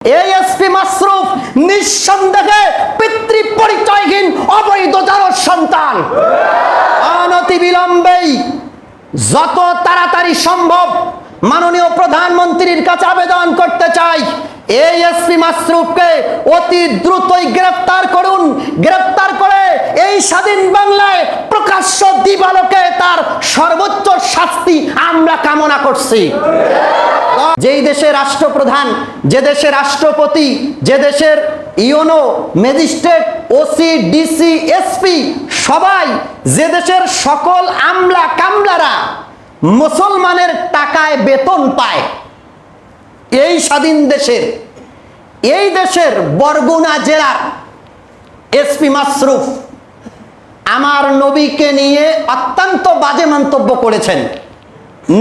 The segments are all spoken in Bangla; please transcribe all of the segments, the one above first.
এএসপি মাসরুফ নিঃসন্দেহে পিতৃ পরিচয়হীন অবৈধ জারর সন্তান। অনতি বিলম্বেই যত তাড়াতাড়ি সম্ভব মাননীয় প্রধানমন্ত্রীর কাছে আবেদন করতে চাই। এএসপি মাসরুফকে অতি দ্রুতই গ্রেফতার করুন। গ্রেফতার করে এই স্বাধীন বাংলায় প্রকাশ্য দিবালোকে তার সর্বোচ্চ শাস্তি আমরা কামনা করছি। দেশের রাষ্ট্রপ্রধান, যে দেশের রাষ্ট্রপতি, যে দেশের UNO magistrate, OC, DC, SP, সবাই যে দেশের সকল আমলা কামলারা মুসলমানের টাকায় বেতন পায়, এই স্বাধীন দেশের, এই দেশের বরগুনা জেলার এসপি মাসরুফ আমার নবীকে নিয়ে অত্যন্ত বাজে মন্তব্য করেছেন।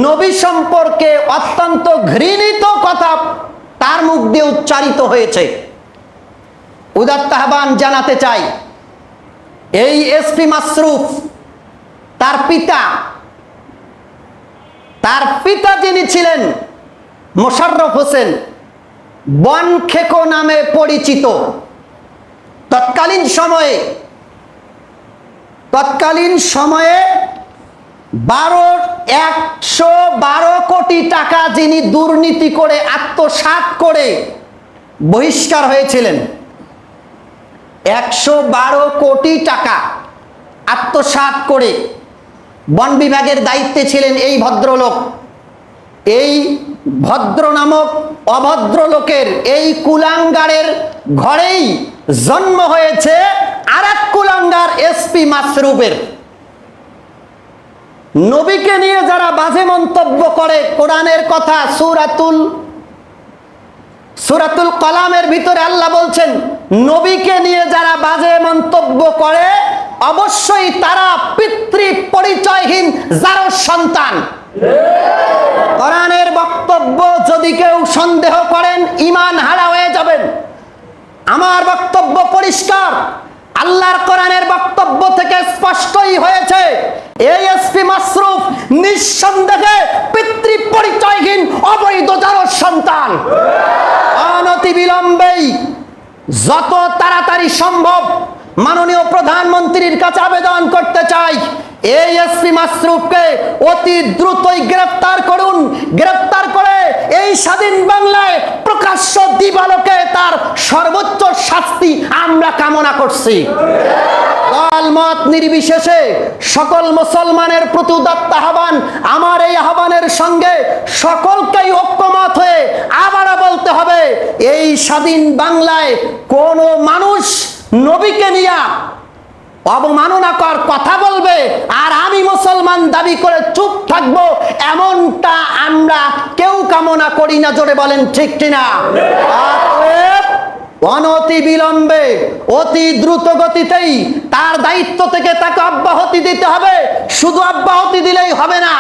নবী সম্পর্কে অত্যন্ত ঘৃণিত কথা তার মুখ দিয়ে উচ্চারিত হয়েছে। উদাত্ত আহ্বান জানাতে চাই, এই এসপি মাসরুফ, তার পিতা তার পিতা যিনি ছিলেন মোশাররফ হোসেন বনখেকো নামে পরিচিত। তৎকালীন সময়ে তৎকালীন সময়ে বারো একশো বারো কোটি টাকা যিনি দুর্নীতি করে, আত্মসাৎ করে বহিষ্কার হয়েছিলেন, একশো বারো কোটি টাকা আত্মসাৎ করে বন বিভাগের দায়িত্বে ছিলেন এই ভদ্রলোক। এই ভদ্র নামক অভদ্র লোকের এই কুলাঙ্গারের ঘরেই জন্ম হয়েছে আর এক কুলাঙ্গার এসপি মাসরুফের নবীকে নিয়ে যারা বাজে মন্তব্য করে কোরআনের কথা সুরাতুল সুরাতুল কলামের ভিতরে আল্লাহ বলছেন, নবীকে নিয়ে যারা বাজে মন্তব্য করে, অবশ্যই তারা পিতৃ পরিচয়হীন যার সন্তান। কোরআনের বক্তব্য যদি কেউ সন্দেহ করেন ইমান হারা হয়ে যাবেন। আমার বক্তব্য পরিষ্কার। আল্লাহর কোরআনের বক্তব্য থেকে স্পষ্টই হয়েছে এএসপি মাসরুফ নিঃসন্দেহে পিতৃ পরিচয়হীন অবৈধ যার সন্তান। অনতি বিলম্বেই যত তাড়াতাড়ি সম্ভব মাননীয় প্রধানমন্ত্রীর কাছে আবেদন করতে চাই, এই এসপি মাসরুফকে অতি দ্রুতই গ্রেফতার করুন। গ্রেফতার করে এই স্বাধীন বাংলায় প্রকাশ্য দিবালোকে তার সর্বোচ্চ শাস্তি আমরা কামনা করছি। দল মত নির্বিশেষে সকল মুসলমানের প্রতি উদাত্ত আহ্বান, আমার এই আহ্বানের সঙ্গে সকলকেই ঐক্যমত হয়ে আবারও বলতে হবে, এই স্বাধীন বাংলায় কোনো মানুষ নবীকে নিয়া অবমাননাকর কথা বলবে আর আমি মুসলমান দাবি করে চুপ থাকব, এমনটা আমরা কেউ কামনা করি না, জোরে বলেন ঠিক কিনা? অনতি বিলম্বে, অতি দ্রুত গতিতেই তার দায়িত্ব থেকে তাকে অব্যাহতি দিতে হবে। শুধু অব্যাহতি দিলেই হবে না,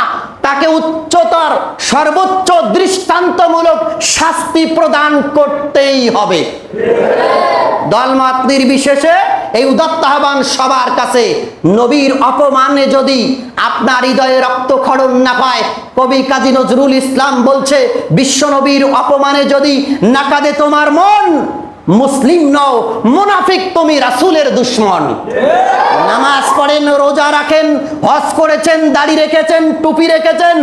তাকে উচ্চতর, সর্বোচ্চ দৃষ্টান্তমূলক শাস্তি প্রদান করতেই হবে। দলমত নির্বিশেষে এই উদত্ত আহ্বান সবার কাছে। নবীর অপমানে যদি আপনার হৃদয়ে রক্তক্ষরণ না পায়, কবি কাজী নজরুল ইসলাম বলছে, বিশ্ব নবীর অপমানে যদি নাকাদে তোমার মন মুসলিম নও, মুনাফিক তুমি রাসুলের দুশ্মন। নামাজ পড়েন, রোজা রাখেন, হজ করেছেন, দাড়ি রেখেছেন, টুপি রেখেছেন,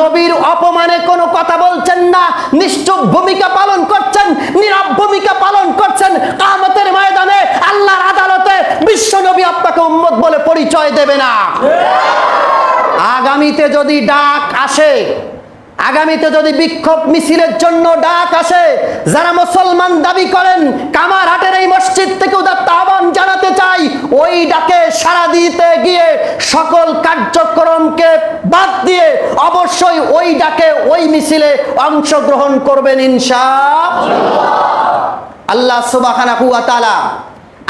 নবীর অপমানে কোনো কথা বলছেন না, নিশ্চুপ ভূমিকা পালন করছেন, নীরব ভূমিকা পালন করছেন, কামতের ময়দানে আল্লাহর আদালতে বিশ্ব নবী আপনাকে উম্মত বলে পরিচয় দেবে না। আগামীতে যদি ডাক আসে আগামীতে যদি বিক্ষোভ মিছিলের জন্য ডাক আসে, যারা মুসলমান দাবি করেন কামারহাটের এই মসজিদ থেকে উদাত্ত আহ্বান জানাতে চাই, ওই ডাকে সাড়া দিতে গিয়ে সকল কার্যক্রমকে বাদ দিয়ে অবশ্যই ওই ডাকে ওই মিছিলে অংশগ্রহণ করবেন ইনশা আল্লাহ সুবাহানা হুয়া তালা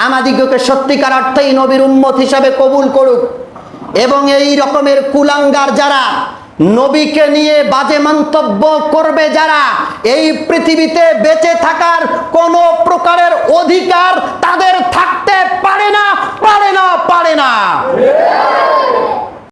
আমাদিগকে সত্যিকার অর্থেই নবীর উম্মত হিসাবে কবুল করুক। এবং এই রকমের কুলাঙ্গার যারা নবীকে নিয়ে বাজে মন্তব্য করবে যারা? এই পৃথিবীতে বেঁচে থাকার কোন প্রকারের অধিকার তাদের থাকতে পারে না পারে না পারে না।